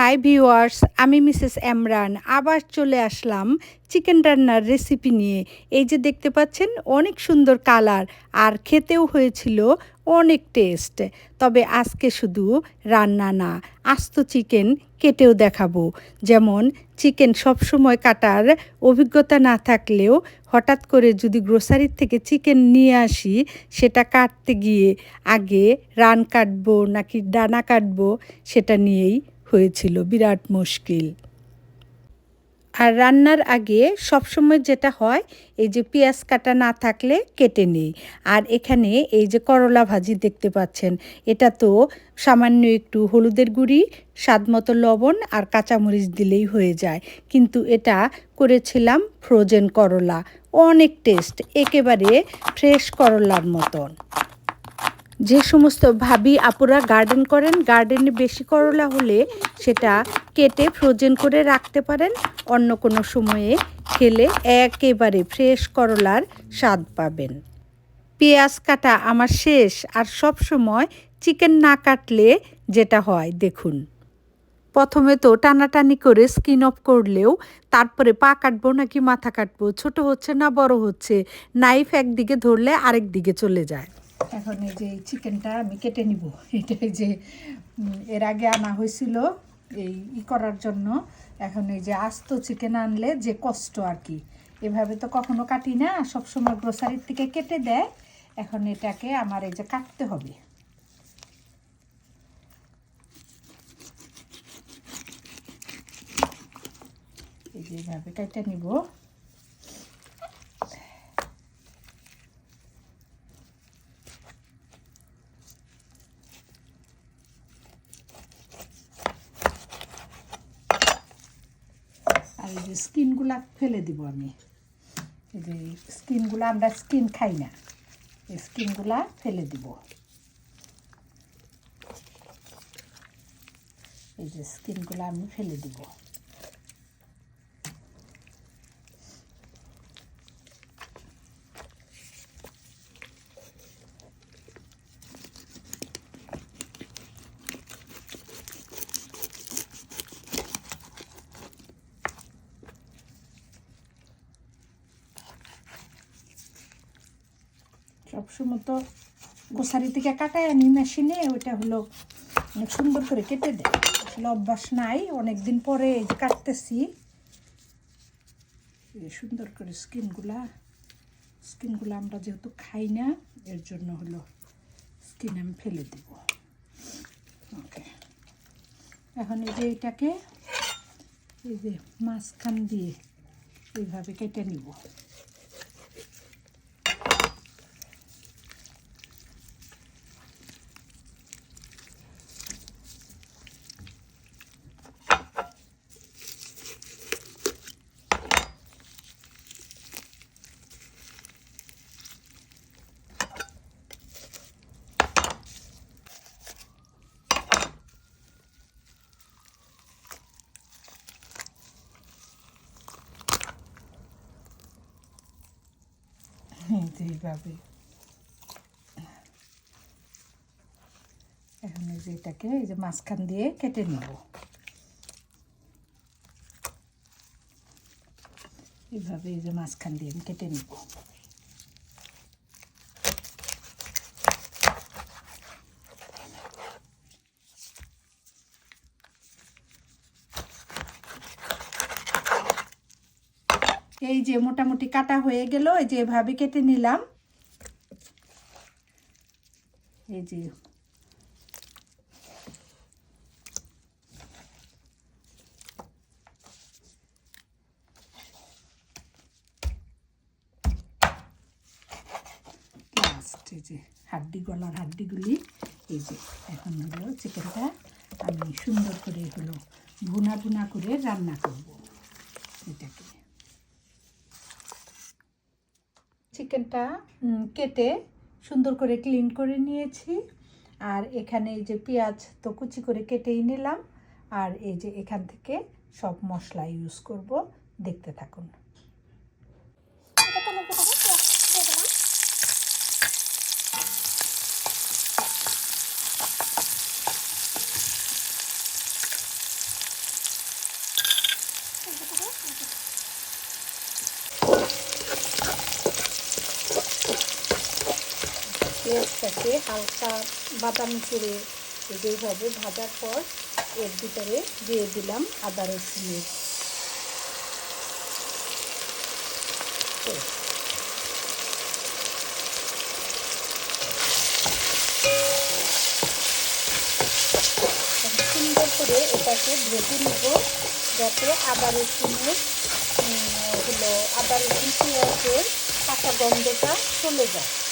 High viewers আমি Mrs Emran আবার চলে আসলাম চিকেন রান্নার রেসিপি নিয়ে। এই যে দেখতে পাচ্ছেন, অনেক সুন্দর কালার আর খেতেও হয়েছিল অনেক টেস্ট তবে আজকে শুধু রান্না না, আস্ত চিকেন কেটেও দেখাবো। যেমন চিকেন সবসময় কাটার অভিজ্ঞতা না থাকলেও হঠাৎ করে যদি গ্রোসারির থেকে চিকেন নিয়ে আসি, সেটা কাটতে গিয়ে আগে রান কাটবো নাকি ডানা কাটবো, সেটা নিয়েই হয়েছিল, বিরাট মুশকিল। আর রান্নার আগে সবসময় যেটা হয়, এই যে পেঁয়াজ কাটা না থাকলে কেটে নেই। আর এখানে এই যে করলা ভাজি দেখতে পাচ্ছেন, এটা তো সামান্য একটু হলুদের গুঁড়ি, স্বাদ মতো লবণ আর কাঁচামরিচ দিলেই হয়ে যায়। কিন্তু এটা করেছিলাম ফ্রোজেন করলা, অনেক টেস্ট একেবারে ফ্রেশ করলার মতন। যে সমস্ত ভাবি আপুরা গার্ডেন করেন গার্ডেনে বেশি করলা হলে সেটা কেটে ফ্রোজেন করে রাখতে পারেন। অন্য কোনো সময়ে খেলে একেবারে ফ্রেশ করলার স্বাদ পাবেন। পেঁয়াজ কাটা আমার শেষ, আর সব সময় চিকেন না কাটলে যেটা হয়, দেখুন। প্রথমে তো টানাটানি করে স্কিন অফ করলেও তারপরে পা কাটবো নাকি মাথা কাটবো, ছোট হচ্ছে না, বড় হচ্ছে নাইফ একদিকে ধরলে আরেক দিকে চলে যায়। এখন এই যে চিকেনটা আমি কেটে নিব। এটাই যে এর আগে আনা হয়েছিল এই ই করার জন্য। এখন এই যে আস্ত চিকেন আনলে যে কষ্ট আর কি। এভাবে তো কখনো কাটি না, সবসময় গ্রোসারির থেকে কেটে দেয়। এখন এটাকে আমার এই যে কাটতে হবে। এই যে এইভাবে কেটে নিব আর এই যে স্কিনগুলা ফেলে দিব আমি। এই যে স্কিনগুলো, আমরা স্কিন খাই না। এই স্কিনগুলা ফেলে দিব। এই যে স্কিনগুলো আমি ফেলে দিব। সবসময় তো গোসারি থেকে কাটায় আনি মেশিনে, ওইটা হলো অনেক সুন্দর করে কেটে দেয়। আসলে অভ্যাস নাই অনেক দিন পরে কাটতেছি। সুন্দর করে স্কিনগুলা, স্কিনগুলো আমরা যেহেতু খাই না, এর জন্য হলো স্কিন আমি ফেলে দেব। ওকে। এখন এই যে এটাকে, এই যে মাঝখান দিয়ে এইভাবে কেটে নিব। এই পাবে এখন এই যে এটাকে, এই যে মাঝখান দিয়ে কেটে নিব। এইভাবে এই যে মাঝখান দিয়ে আমি কেটে নিব। এই যে মোটামুটি কাটা হয়ে গেল, এই যে এভাবে কেটে নিলাম। এই যে। হাড্ডি গলার হাড্ডিগুলি, এই যে এখন হলো চিকেনটা আমি সুন্দর করে হলো ভুনা ভুনা করে রান্না করব। এটাকে। চিকেনটা কেটে সুন্দর করে ক্লিন করে নিয়েছি। আর এখানে এই যে পেঁয়াজ তো কুচি করে কেটেই নিলাম। আর এই যে এখান থেকে সব মশলা ইউজ করব। দেখতে থাকুন। পেঁয়াজটাকে হালকা বাদামি করে এইভাবে ভাজার পর এর ভিতরে দিয়ে দিলাম আদা রসুনের সুন্দর করে এটাকে ভেজে নেব যাতে আদা রসুনের হলো আদা রসুন পেঁয়াজের কাঁচা গন্ধটা চলে যায়।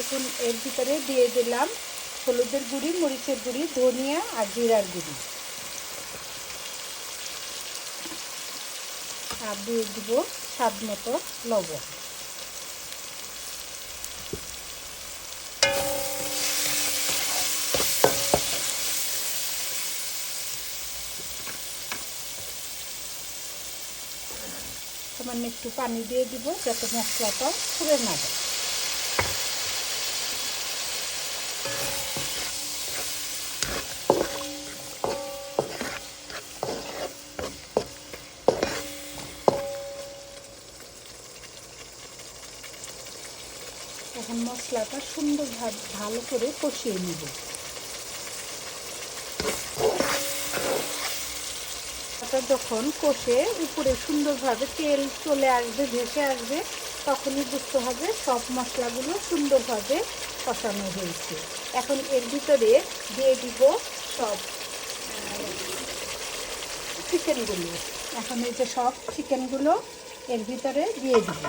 এখন এর ভিতরে দিয়ে দিলাম হলুদের গুঁড়ি, মরিচের গুঁড়ি, ধনিয়া আর জিরার গুঁড়ি। আর দিয়ে দিব স্বাদ মতো লবণ। সামান্য একটু পানি দিয়ে দিব যাতে মশলাটা পুড়ে না যায়। এখন মশলাটা সুন্দরভাবে ভালো করে কষিয়ে নিব। যখন কষে উপরে সুন্দরভাবে তেল চলে আসবে, ভেসে আসবে, তখনই বুঝতে হবে সব মশলাগুলো সুন্দরভাবে কষানো হয়েছে। এখন এর ভিতরে দিয়ে দিব সব চিকেনগুলো এখন এই যে সব চিকেনগুলো এর ভিতরে দিয়ে দিব।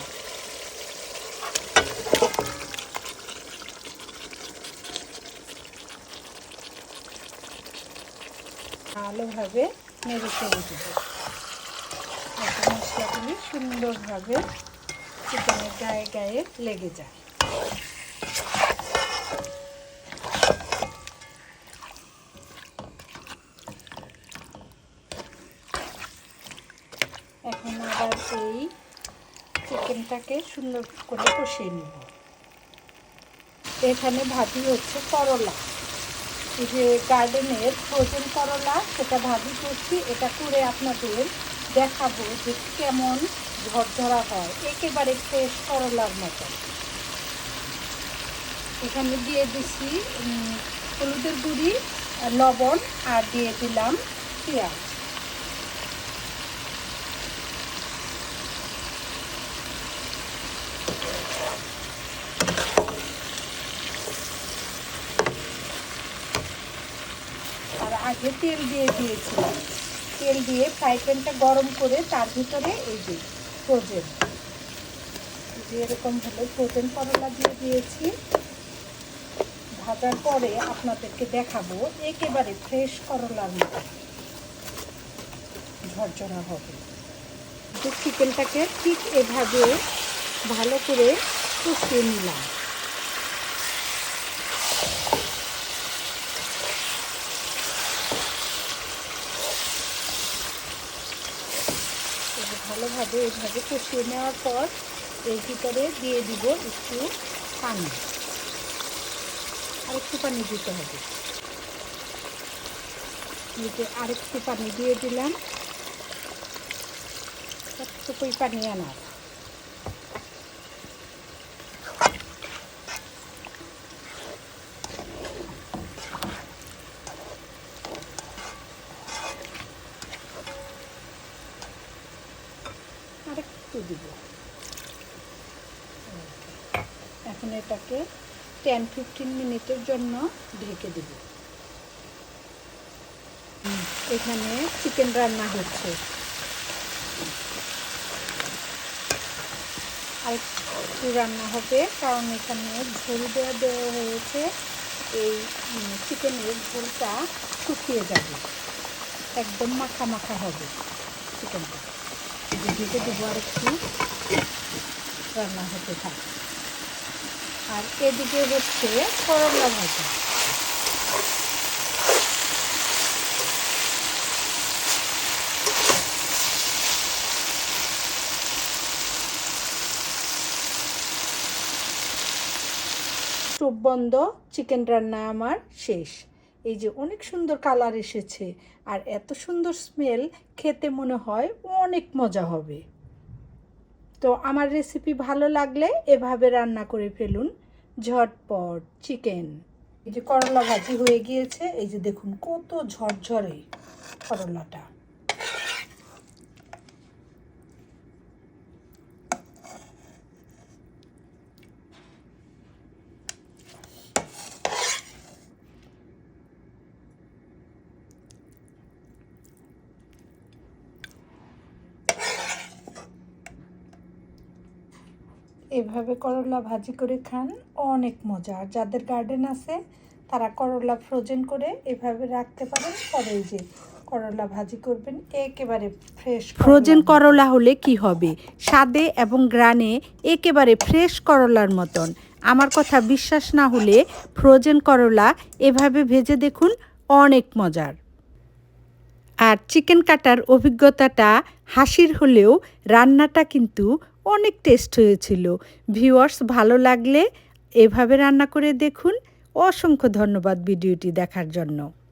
ভালোভাবে নেড়ে চেড়ে দেব যাতে মশলাগুলি সুন্দরভাবে চিকেনের গায়ে গায়ে লেগে যায়। এখন আবার এই চিকেনটাকে সুন্দর করে কষিয়ে নেব। এখানে ভাজি হচ্ছে করলা। যে গার্ডেনের ফ্রোজেন করলা, সেটা ভাবি করছি, এটা করে আপনাদের দেখাবো যে কেমন ঝরঝরা হয়। একেবারে ফ্রেশ করলার মতো। এখানে দিয়ে দিছি হলুদের গুঁড়ি, লবণ, আর দিয়ে দিলাম পেঁয়াজ আর আগে তেল দিয়ে দিয়েছিলাম। তেল দিয়ে ফ্রাই প্যানটা গরম করে তার ভিতরে এই যে ফ্রোজেন যে এরকম হলো ফ্রোজেন করলা দিয়ে দিয়েছি। ভাজার পরে আপনাদেরকে দেখাবো, একেবারে ফ্রেশ করলার মতো ঝরঝরা হবে। চিকেনটাকে ঠিক এভাবে ভালো করে কষিয়ে নিলাম। ভালোভাবে এইভাবে কষিয়ে নেওয়ার পর এর ভিতরে দিয়ে দিব একটু পানি। আর একটু পানি দিতে হবে। দিতে আরেকটু পানি দিয়ে দিলাম। সবটুকুই পানি আনার আরেকটু দিব এখন এটাকে টেন ফিফটিন মিনিটের জন্য ঢেকে দেব। এখানে চিকেন রান্না হচ্ছে। আরেকটু রান্না হবে, কারণ এখানে ঝোল দেওয়া দেওয়া হয়েছে। এই চিকেনের ঝোলটা শুকিয়ে যাবে। একদম মাখা মাখা হবে চিকেনটা। ঢেকে দেবো আর একটু। রান্না হতে থাকে। আর এদিকে হচ্ছে করলা ভাজা। স্টোভ বন্ধ চিকেন রান্না আমার শেষ। এই যে অনেক সুন্দর কালার এসেছে আর এত সুন্দর স্মেল খেতে মনে হয় অনেক মজা হবে। তো আমার রেসিপি ভালো লাগলে এভাবে রান্না করে ফেলুন। ঝটপট চিকেন এই যে করলা ভাজি হয়ে গিয়েছে, এই যে দেখুন কত ঝরঝরে করলাটা। এভাবে করলা ভাজি করে খান, অনেক মজা। আর যাদের গার্ডেন আছে, তারা করলা ফ্রোজেন করে এভাবে রাখতে পারেন। পরে যে করলা ভাজি করবেন, একেবারে ফ্রেশ ফ্রোজেন করলা হলে কি হবে? স্বাদে এবং গ্রানে একেবারে ফ্রেশ করলার মতন। আমার কথা বিশ্বাস না হলে ফ্রোজেন করলা এভাবে ভেজে দেখুন, অনেক মজার। আর চিকেন কাটার অভিজ্ঞতাটা হাসির হলেও রান্নাটা কিন্তু অনেক টেস্ট হয়েছিল। ভিউয়ার্স ভালো লাগলে এভাবে রান্না করে দেখুন। অসংখ্য ধন্যবাদ ভিডিওটি দেখার জন্য।